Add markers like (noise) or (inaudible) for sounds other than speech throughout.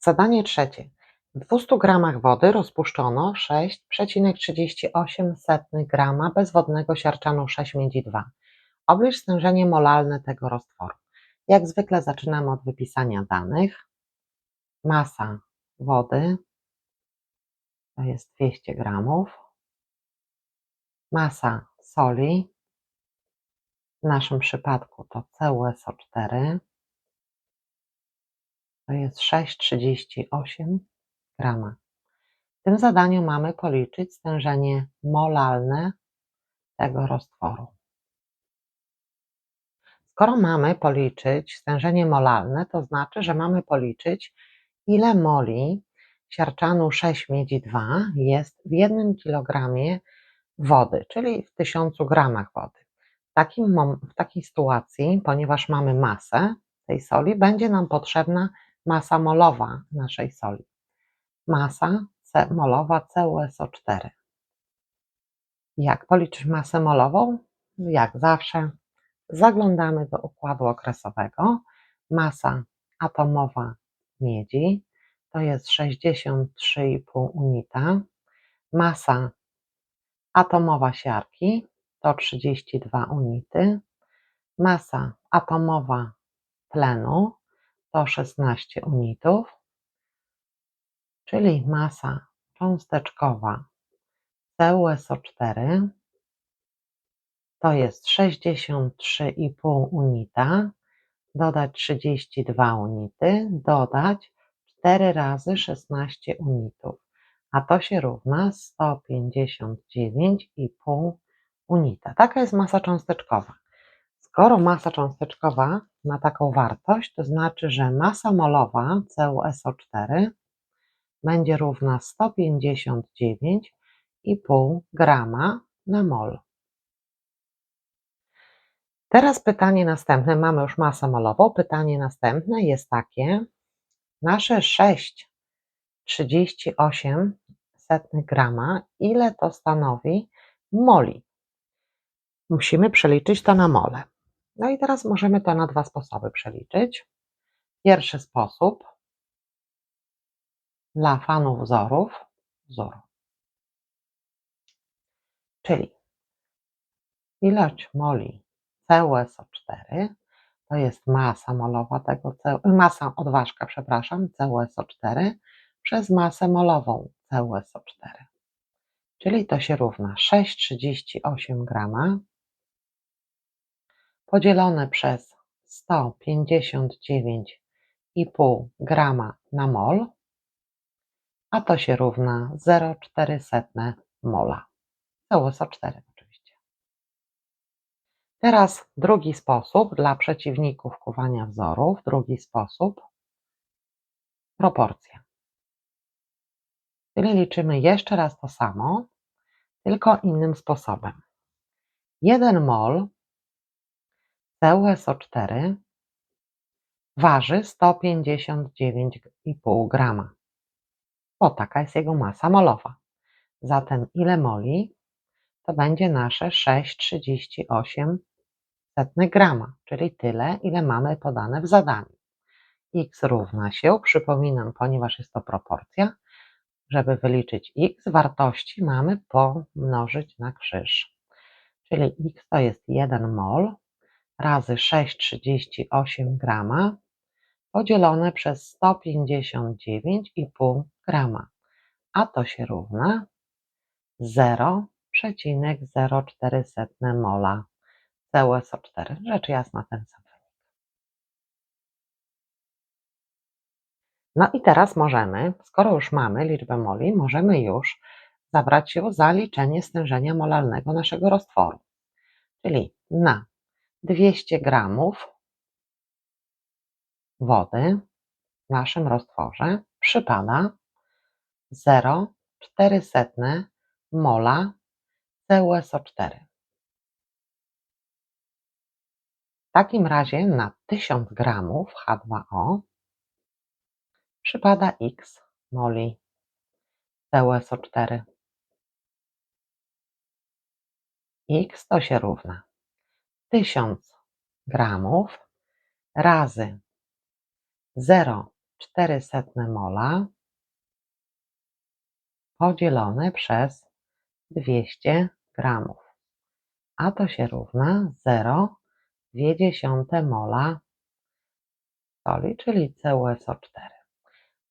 Zadanie trzecie. W 200 gramach wody rozpuszczono 6,38 grama bezwodnego siarczanu 6 miedzi 2. Oblicz stężenie molalne tego roztworu. Jak zwykle zaczynamy od wypisania danych. Masa wody to jest 200 gramów. Masa soli, w naszym przypadku to CuSO4, to jest 6,38 grama. W tym zadaniu mamy policzyć stężenie molalne tego roztworu. Skoro mamy policzyć stężenie molalne, to znaczy, że mamy policzyć, ile moli siarczanu 6 miedzi 2 jest w 1 kg wody, czyli w 1000 gramach wody. W, takim, w takiej sytuacji, ponieważ mamy masę tej soli, będzie nam potrzebna masa molowa naszej soli. Masa molowa CuSO4. Jak policzyć masę molową? Jak zawsze zaglądamy do układu okresowego. Masa atomowa miedzi to jest 63,5 unita. Masa atomowa siarki to 32 unity. Masa atomowa tlenu to 16 unitów, czyli masa cząsteczkowa CuSO4 to jest 63,5 unita, dodać 32 unity, dodać 4 razy 16 unitów, a to się równa 159,5 unita. Taka jest masa cząsteczkowa. Skoro masa cząsteczkowa ma taką wartość, to znaczy, że masa molowa CuSO4 będzie równa 159,5 grama na mol. Teraz pytanie następne, mamy już masę molową. Pytanie następne jest takie: nasze 6,38 grama, ile to stanowi moli? Musimy przeliczyć to na mole. No i teraz możemy to na dwa sposoby przeliczyć. Pierwszy sposób dla fanów wzorów, wzór. Czyli ilość moli CuSO4 to jest masa molowa tego, masa odważka, przepraszam, CuSO4 przez masę molową CuSO4. Czyli to się równa 6,38 grama podzielone przez 159,5 grama na mol, a to się równa 0,04 mola. CuSO4 oczywiście. Teraz drugi sposób dla przeciwników kuwania wzorów, drugi sposób proporcja. Czyli liczymy jeszcze raz to samo, tylko innym sposobem. 1 mol CuSO4 waży 159,5 grama, bo taka jest jego masa molowa. Zatem ile moli? To będzie nasze 6,38 grama, czyli tyle, ile mamy podane w zadaniu. x równa się, przypominam, ponieważ jest to proporcja, żeby wyliczyć x, wartości mamy pomnożyć na krzyż. Czyli x to jest 1 mol razy 6,38 grama podzielone przez 159,5 grama, a to się równa 0,04 mola CuSO4. Rzecz jasna ten sam wynik. No i teraz możemy, skoro już mamy liczbę moli, możemy już zabrać się za liczenie stężenia molalnego naszego roztworu. Czyli na 200 gramów wody w naszym roztworze przypada 0,04 mola CuSO4. W takim razie na 1000 gramów H2O przypada x moli CuSO4. x to się równa 1000 gramów razy 400 mola podzielone przez 200 gramów, a to się równa 0,2 mola soli, czyli CuSO4.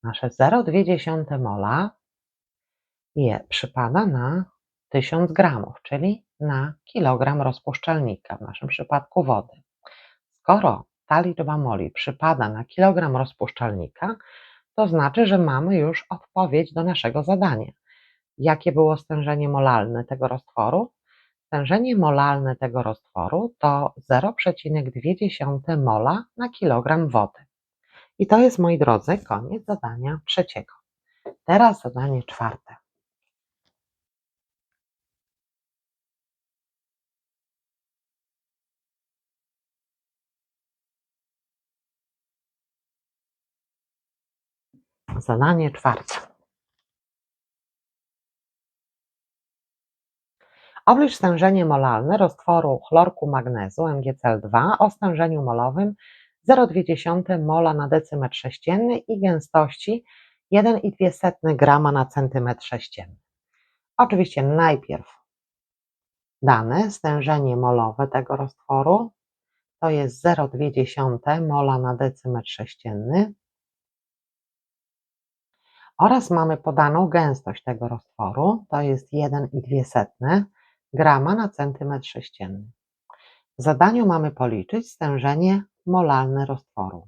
Nasze 0,2 mola je przypada na 1000 gramów, czyli na kilogram rozpuszczalnika, w naszym przypadku wody. Skoro ta liczba moli przypada na kilogram rozpuszczalnika, to znaczy, że mamy już odpowiedź do naszego zadania. Jakie było stężenie molalne tego roztworu? Stężenie molalne tego roztworu to 0,2 mola na kilogram wody. I to jest, moi drodzy, koniec zadania trzeciego. Teraz zadanie czwarte. Zadanie czwarte. Oblicz stężenie molalne roztworu chlorku magnezu MgCl2 o stężeniu molowym 0,2 mola na decymetr sześcienny i gęstości 1,2 grama na centymetr sześcienny. Oczywiście najpierw dane stężenie molowe tego roztworu to jest 0,2 mola na decymetr sześcienny oraz mamy podaną gęstość tego roztworu, to jest 1,2 grama na centymetr sześcienny. W zadaniu mamy policzyć stężenie molalne roztworu.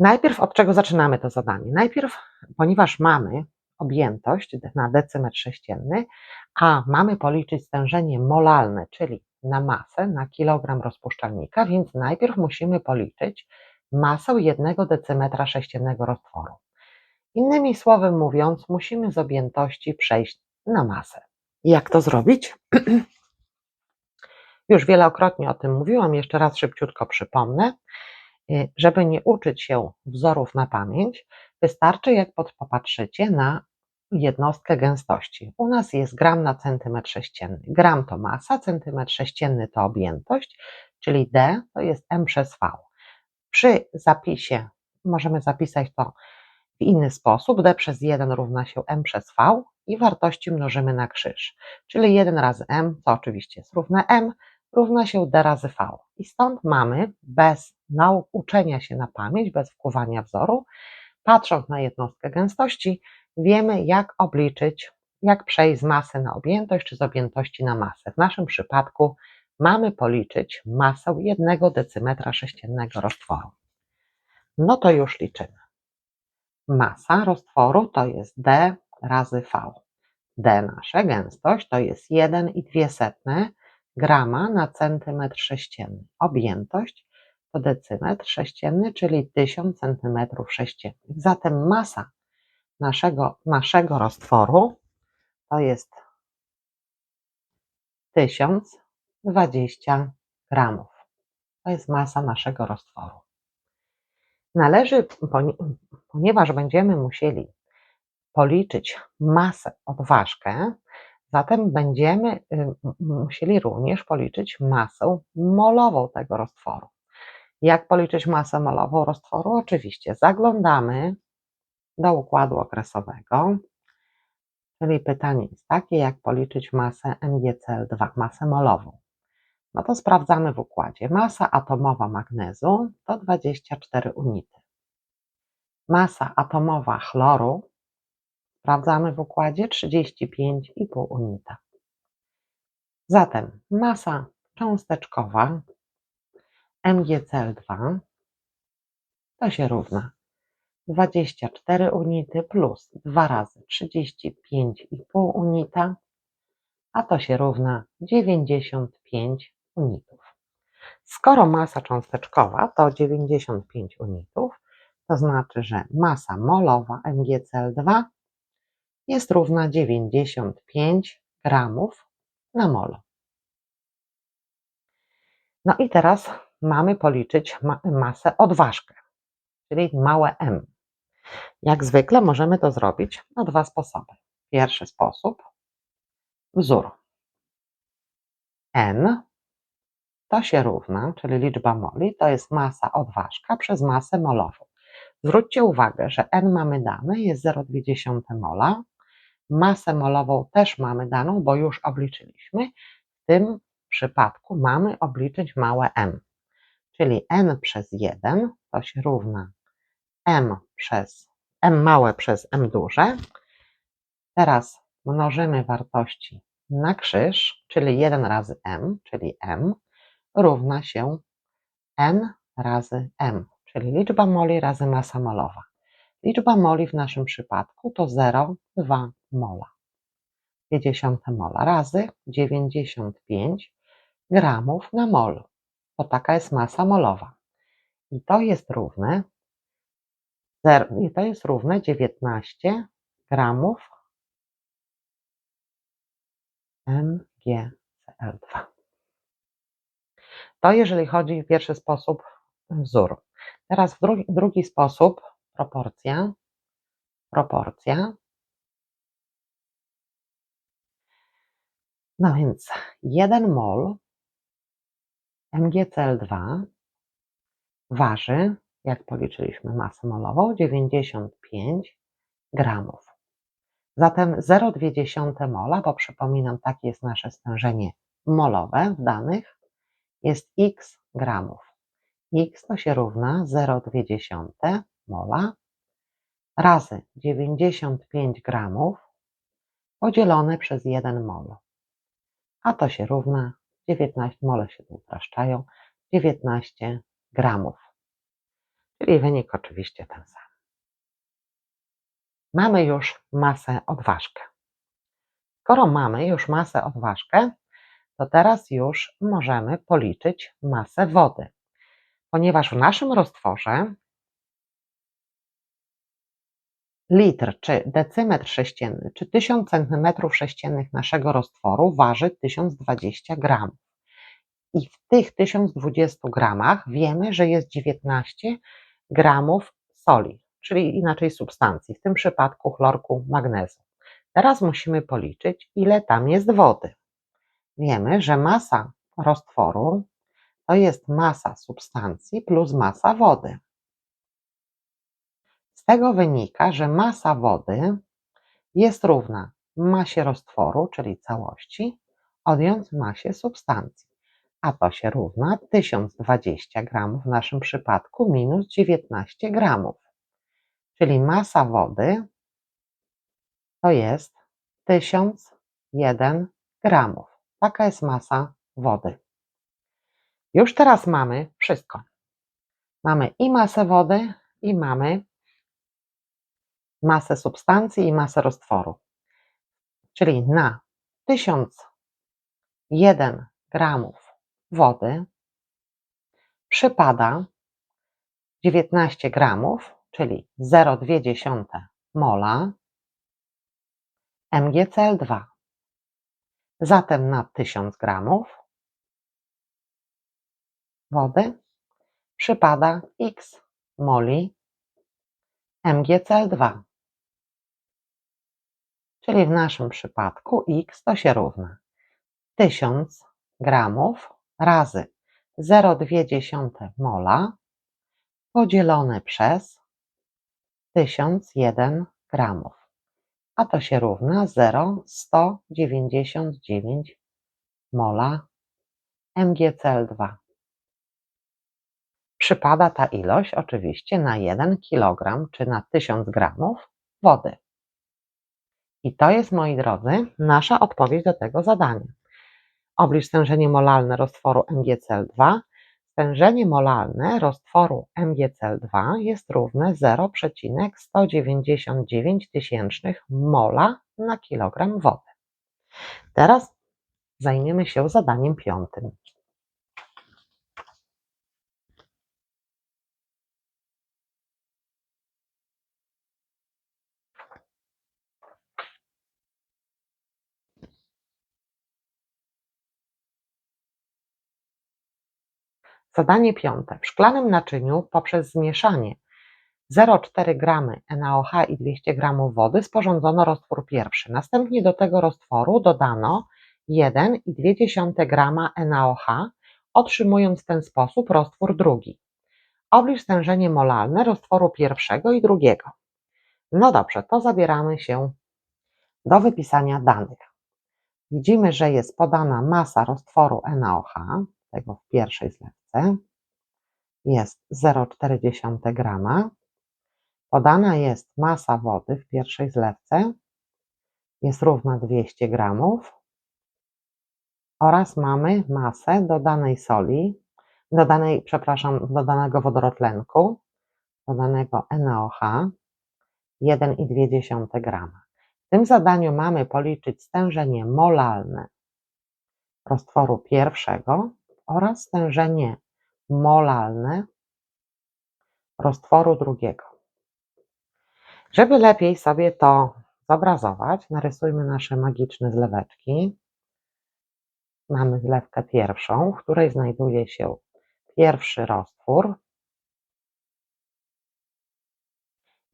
Najpierw od czego zaczynamy to zadanie? Najpierw, ponieważ mamy objętość na decymetr sześcienny, a mamy policzyć stężenie molalne, czyli na masę, na kilogram rozpuszczalnika, więc najpierw musimy policzyć masę jednego decymetra sześciennego roztworu. Innymi słowy mówiąc, musimy z objętości przejść na masę. Jak to zrobić? (clears throat) Już wielokrotnie o tym mówiłam, jeszcze raz szybciutko przypomnę. Y, żeby nie uczyć się wzorów na pamięć, wystarczy, jak popatrzycie na jednostkę gęstości. U nas jest gram na centymetr sześcienny. Gram to masa, centymetr sześcienny to objętość, czyli D to jest M przez V. Przy zapisie możemy zapisać to w inny sposób. D przez 1 równa się M przez V i wartości mnożymy na krzyż. Czyli 1 razy M, to oczywiście jest równe M, równa się D razy V. I stąd mamy bez nauczenia się na pamięć, bez wkuwania wzoru, patrząc na jednostkę gęstości, wiemy jak obliczyć, jak przejść z masy na objętość, czy z objętości na masę. W naszym przypadku mamy policzyć masę jednego decymetra sześciennego roztworu. No to już liczymy. Masa roztworu to jest D razy V. D nasza gęstość to jest 1,2 grama na centymetr sześcienny. Objętość to decymetr sześcienny, czyli 1000 centymetrów sześciennych. Zatem masa naszego, naszego roztworu to jest 1020 gramów. To jest masa naszego roztworu. Należy, ponieważ będziemy musieli policzyć masę odważkę, zatem będziemy y, musieli również policzyć masę molową tego roztworu. Jak policzyć masę molową roztworu? Oczywiście zaglądamy do układu okresowego, czyli pytanie jest takie, jak policzyć masę MgCl2, masę molową. No to sprawdzamy w układzie. Masa atomowa magnezu to 24 unity. Masa atomowa chloru sprawdzamy w układzie 35,5 unita. Zatem masa cząsteczkowa MgCl2 to się równa 24 unity plus 2 razy 35,5 unita, a to się równa 95 unitów. Skoro masa cząsteczkowa to 95 unitów, to znaczy, że masa molowa MgCl2 jest równa 95 gramów na mol. No i teraz mamy policzyć masę odważkę, czyli małe m. Jak zwykle możemy to zrobić na dwa sposoby. Pierwszy sposób wzór n to się równa, czyli liczba moli, to jest masa odważka przez masę molową. Zwróćcie uwagę, że N mamy dane, jest 0,2 mola. Masę molową też mamy daną, bo już obliczyliśmy. W tym przypadku mamy obliczyć małe m, czyli n przez 1 to się równa m przez m małe przez m duże. Teraz mnożymy wartości na krzyż, czyli 1 razy m, czyli m, równa się n razy m, czyli liczba moli razy masa molowa. Liczba moli w naszym przypadku to 0,2 mola. 50 mola razy 95 gramów na mol, bo taka jest masa molowa. I to jest równe, i to jest równe 19 gramów MgCl2. To jeżeli chodzi w pierwszy sposób wzór. Teraz w drugi, drugi sposób proporcja. Proporcja. No więc 1 mol MgCl2 waży, jak policzyliśmy masę molową, 95 gramów. Zatem 0,2 mola, bo przypominam, takie jest nasze stężenie molowe w danych, jest x gramów. x to się równa 0,2 mola razy 95 gramów podzielone przez 1 mol. A to się równa 19, mole się tu upraszczają, 19 gramów. Czyli wynik oczywiście ten sam. Mamy już masę odważkę. Skoro mamy już masę odważkę, to teraz już możemy policzyć masę wody. Ponieważ w naszym roztworze litr czy decymetr sześcienny czy 1000 centymetrów sześciennych naszego roztworu waży 1020 gramów. I w tych 1020 gramach wiemy, że jest 19 gramów soli, czyli inaczej substancji, w tym przypadku chlorku magnezu. Teraz musimy policzyć, ile tam jest wody. Wiemy, że masa roztworu to jest masa substancji plus masa wody. Z tego wynika, że masa wody jest równa masie roztworu, czyli całości, odjąć masie substancji a to się równa 1020 gramów w naszym przypadku minus 19 gramów. Czyli masa wody to jest 1001 gramów. Taka jest masa wody. Już teraz mamy wszystko. Mamy i masę wody, i mamy masę substancji i masę roztworu. Czyli na 1001 gramów wody przypada 19 gramów, czyli 0,2 mola MgCl2. Zatem na 1000 gramów wody przypada x moli MgCl2. Czyli w naszym przypadku x to się równa 1000 gramów razy 0,2 mola podzielone przez 1001 gramów, a to się równa 0,199 mola MgCl2. Przypada ta ilość oczywiście na 1 kg czy na 1000 gramów wody. I to jest, moi drodzy, nasza odpowiedź do tego zadania. Oblicz stężenie molalne roztworu MgCl2. Stężenie molalne roztworu MgCl2 jest równe 0,199 mola na kilogram wody. Teraz zajmiemy się zadaniem piątym. Zadanie piąte. W szklanym naczyniu poprzez zmieszanie 0,4 g NaOH i 200 g wody sporządzono roztwór pierwszy. Następnie do tego roztworu dodano 1,2 g NaOH otrzymując w ten sposób roztwór drugi. Oblicz stężenie molalne roztworu pierwszego i drugiego. No dobrze, to zabieramy się do wypisania danych. Widzimy, że jest podana masa roztworu NaOH, tego w pierwszej zlewce, jest 0,4 grama. Podana jest masa wody w pierwszej zlewce, jest równa 200 gramów oraz mamy masę dodanej soli, dodanej, przepraszam, dodanego wodorotlenku, dodanego NaOH 1,2 grama. W tym zadaniu mamy policzyć stężenie molalne roztworu pierwszego oraz stężenie molalne roztworu drugiego. Żeby lepiej sobie to zobrazować, narysujmy nasze magiczne zleweczki. Mamy zlewkę pierwszą, w której znajduje się pierwszy roztwór.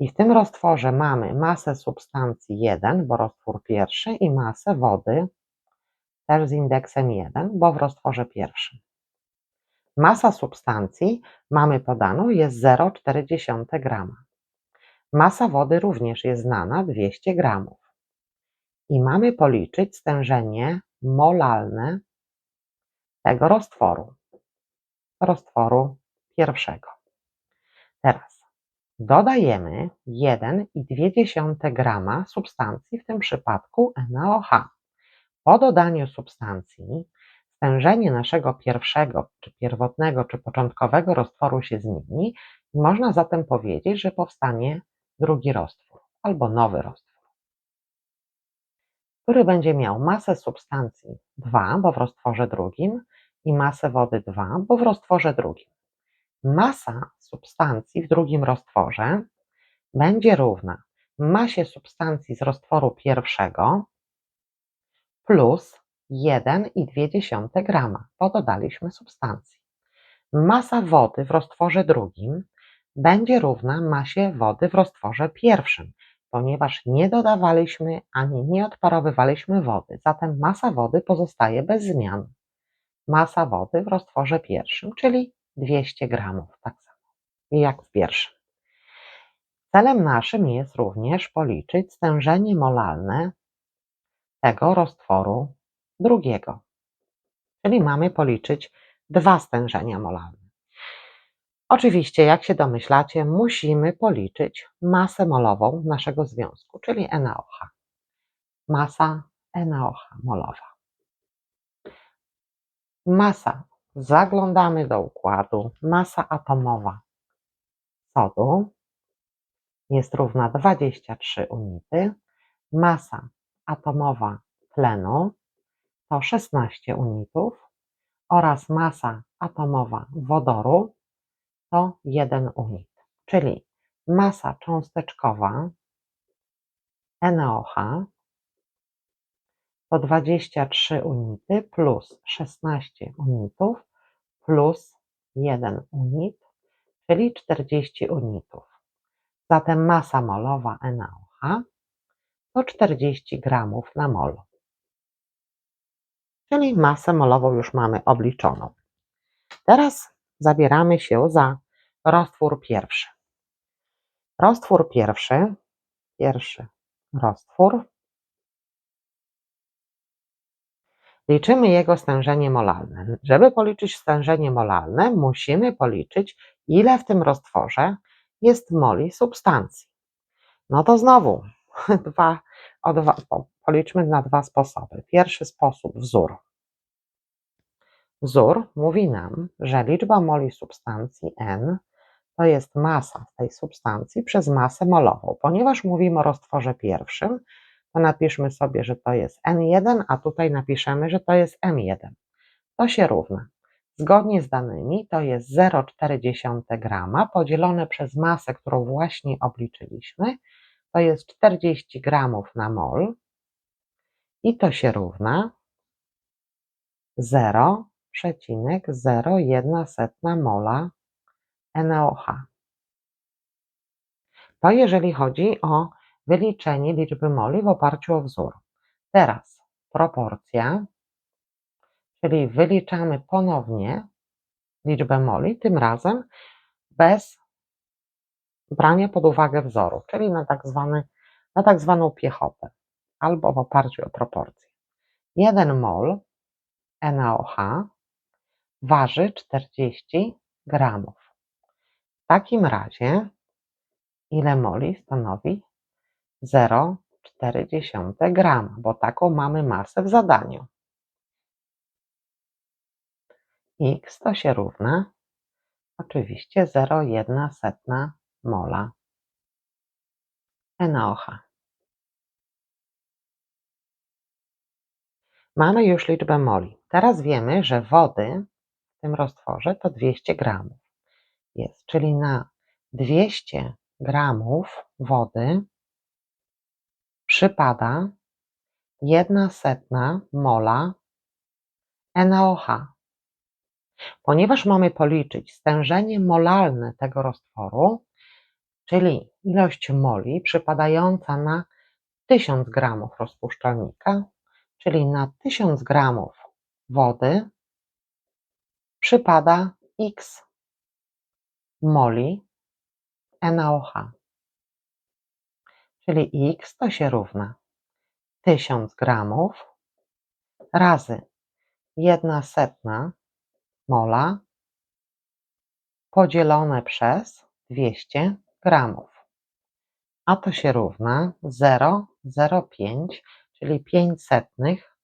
I w tym roztworze mamy masę substancji 1, bo roztwór pierwszy, i masę wody, też z indeksem 1, bo w roztworze pierwszym. Masa substancji mamy podaną jest 0,4 grama. Masa wody również jest znana 200 gramów. I mamy policzyć stężenie molalne tego roztworu, roztworu pierwszego. Teraz dodajemy 1,2 grama substancji, w tym przypadku NaOH. Po dodaniu substancji stężenie naszego pierwszego, czy pierwotnego, czy początkowego roztworu się zmieni i można zatem powiedzieć, że powstanie drugi roztwór albo nowy roztwór, który będzie miał masę substancji 2, bo w roztworze drugim, i masę wody 2, bo w roztworze drugim. Masa substancji w drugim roztworze będzie równa masie substancji z roztworu pierwszego plus 1,2 grama, bo dodaliśmy substancji. Masa wody w roztworze drugim będzie równa masie wody w roztworze pierwszym, ponieważ nie dodawaliśmy ani nie odparowywaliśmy wody, zatem masa wody pozostaje bez zmian. Masa wody w roztworze pierwszym, czyli 200 gramów, tak samo jak w pierwszym. Celem naszym jest również policzyć stężenie molalne tego roztworu drugiego. Czyli mamy policzyć dwa stężenia molalne. Oczywiście, jak się domyślacie, musimy policzyć masę molową naszego związku, czyli NaOH. Masa NaOH molowa. Masa. Zaglądamy do układu. Masa atomowa sodu jest równa 23 unity. Masa atomowa tlenu to 16 unitów oraz masa atomowa wodoru to 1 unit, czyli masa cząsteczkowa NaOH to 23 unity plus 16 unitów plus 1 unit, czyli 40 unitów. Zatem masa molowa NaOH to 40 gramów na mol. Czyli masę molową już mamy obliczoną. Teraz zabieramy się za roztwór pierwszy. Roztwór pierwszy, pierwszy roztwór. Liczymy jego stężenie molalne. Żeby policzyć stężenie molalne, musimy policzyć, ile w tym roztworze jest moli substancji. No to znowu (laughs) dwa, o dwa, policzmy na dwa sposoby. Pierwszy sposób wzór. Wzór mówi nam, że liczba moli substancji N to jest masa tej substancji przez masę molową. Ponieważ mówimy o roztworze pierwszym, to napiszmy sobie, że to jest N1, a tutaj napiszemy, że to jest M1. To się równa. Zgodnie z danymi to jest 0,4 grama podzielone przez masę, którą właśnie obliczyliśmy, to jest 40 gramów na mol i to się równa 0,01 mola NaOH. To jeżeli chodzi o wyliczenie liczby moli w oparciu o wzór. Teraz proporcja, Czyli wyliczamy ponownie liczbę moli, tym razem bez brania pod uwagę wzoru, czyli na tak, zwany, na tak zwaną piechotę albo w oparciu o proporcje. 1 mol NaOH waży 40 gramów. W takim razie ile moli stanowi 0,4 grama, bo taką mamy masę w zadaniu. X to się równa oczywiście 0,1 mola NaOH. Mamy już liczbę moli. Teraz wiemy, że wody w tym roztworze to 200 gramów. Jest, czyli na 200 gramów wody przypada 1 setna mola NaOH. Ponieważ mamy policzyć stężenie molalne tego roztworu, czyli ilość moli przypadająca na 1000 gramów rozpuszczalnika, czyli na 1000 gramów wody przypada x moli NaOH. Czyli x to się równa 1000 gramów razy 1 setna mola podzielone przez 200 gramów. A to się równa 0,05, czyli 5 setnych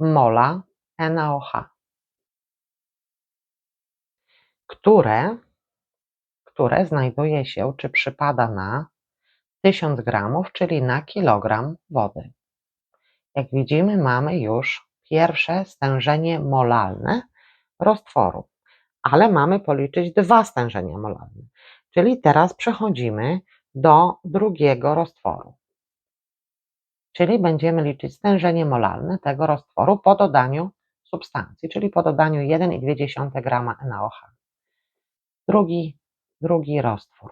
mola NaOH, które, które znajduje się, czy przypada na 1000 gramów, czyli na kilogram wody. Jak widzimy, mamy już pierwsze stężenie molalne roztworu, ale mamy policzyć dwa stężenia molalne. Czyli teraz przechodzimy do drugiego roztworu. Czyli będziemy liczyć stężenie molalne tego roztworu po dodaniu substancji, czyli po dodaniu 1,2 g NaOH. Drugi, drugi roztwór.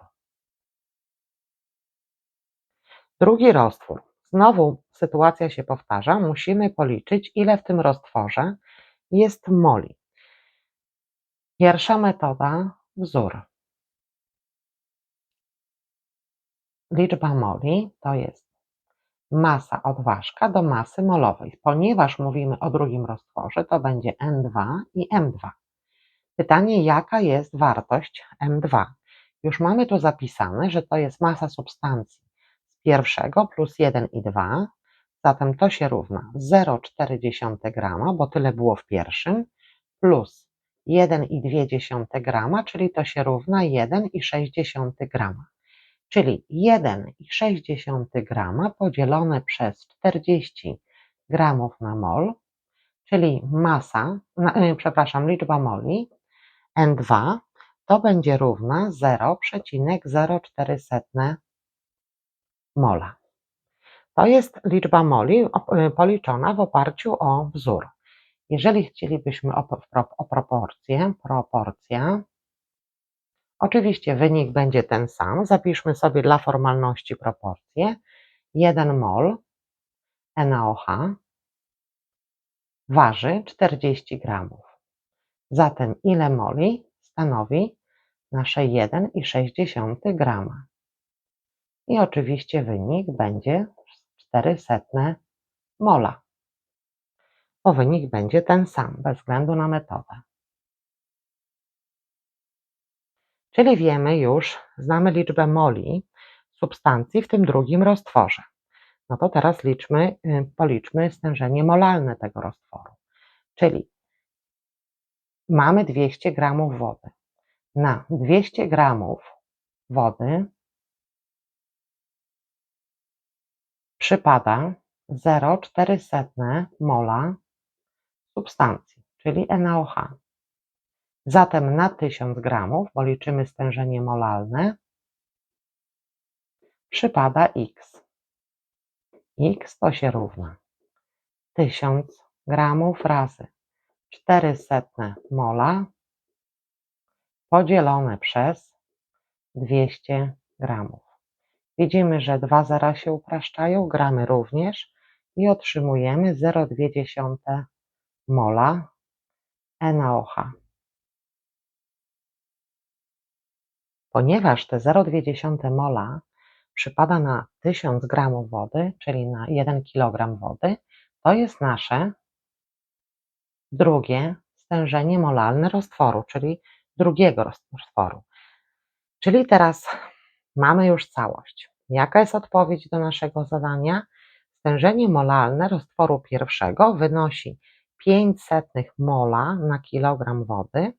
Drugi roztwór. Znowu sytuacja się powtarza. Musimy policzyć, ile w tym roztworze jest moli. Pierwsza metoda wzór. Liczba moli to jest masa odważka do masy molowej. Ponieważ mówimy o drugim roztworze, to będzie N2 i M2. Pytanie, jaka jest wartość M2? Już mamy tu zapisane, że to jest masa substancji z pierwszego plus 1 i 2, zatem to się równa 0,4 grama, bo tyle było w pierwszym, plus 1,2 grama, czyli to się równa 1,6 grama czyli 1,6 grama podzielone przez 40 gramów na mol, czyli masa, e, przepraszam, liczba moli N2 to będzie równa 0,04 mola. To jest liczba moli e, policzona w oparciu o wzór. Jeżeli chcielibyśmy o, o proporcję, proporcja Oczywiście wynik będzie ten sam. Zapiszmy sobie dla formalności proporcje. 1 mol NaOH waży 40 gramów. Zatem ile moli stanowi nasze 1,6 grama? I oczywiście wynik będzie 400 mola. Bo wynik będzie ten sam, bez względu na metodę. Czyli wiemy już, znamy liczbę moli substancji w tym drugim roztworze. No to teraz liczmy, y, policzmy stężenie molalne tego roztworu. Czyli mamy 200 gramów wody. Na 200 gramów wody przypada 0,04 mola substancji, czyli NaOH. Zatem na 1000 gramów, bo liczymy stężenie molalne, przypada x. x to się równa 1000 gramów razy 400 mola podzielone przez 200 gramów. Widzimy, że dwa zera się upraszczają, gramy również i otrzymujemy 0,2 mola NaOH. Ponieważ te 0,2 mola przypada na 1000 gramów wody, czyli na 1 kg wody, to jest nasze drugie stężenie molalne roztworu, czyli drugiego roztworu. Czyli teraz mamy już całość. Jaka jest odpowiedź do naszego zadania? Stężenie molalne roztworu pierwszego wynosi 0,05 mola na kilogram wody,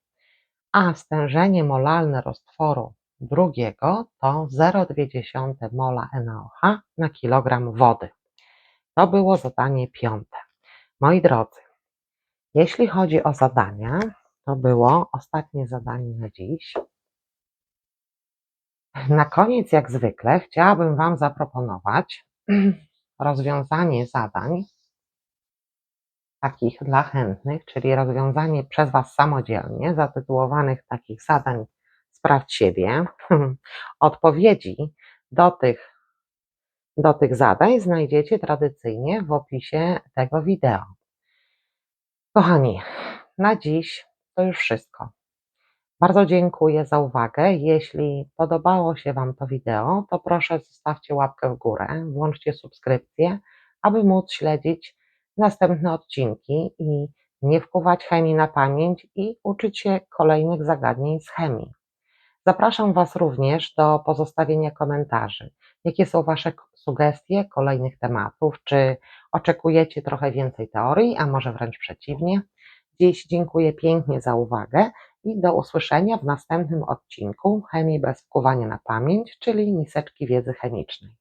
a stężenie molalne roztworu drugiego to 0,2 mola NaOH na kilogram wody. To było zadanie piąte. Moi drodzy, jeśli chodzi o zadania, to było ostatnie zadanie na dziś. Na koniec, jak zwykle, chciałabym Wam zaproponować (clears throat) rozwiązanie zadań takich dla chętnych, czyli rozwiązanie przez Was samodzielnie, zatytułowanych takich zadań Sprawdź siebie. (laughs) Odpowiedzi do tych, do tych zadań znajdziecie tradycyjnie w opisie tego wideo. Kochani, na dziś to już wszystko. Bardzo dziękuję za uwagę. Jeśli podobało się Wam to wideo, to proszę zostawcie łapkę w górę, włączcie subskrypcję, aby móc śledzić następne odcinki i nie wkuwać chemii na pamięć i uczyć się kolejnych zagadnień z chemii. Zapraszam Was również do pozostawienia komentarzy. Jakie są Wasze sugestie kolejnych tematów? Czy oczekujecie trochę więcej teorii, a może wręcz przeciwnie? Dziś dziękuję pięknie za uwagę i do usłyszenia w następnym odcinku Chemii bez wkuwania na pamięć, czyli miseczki wiedzy chemicznej.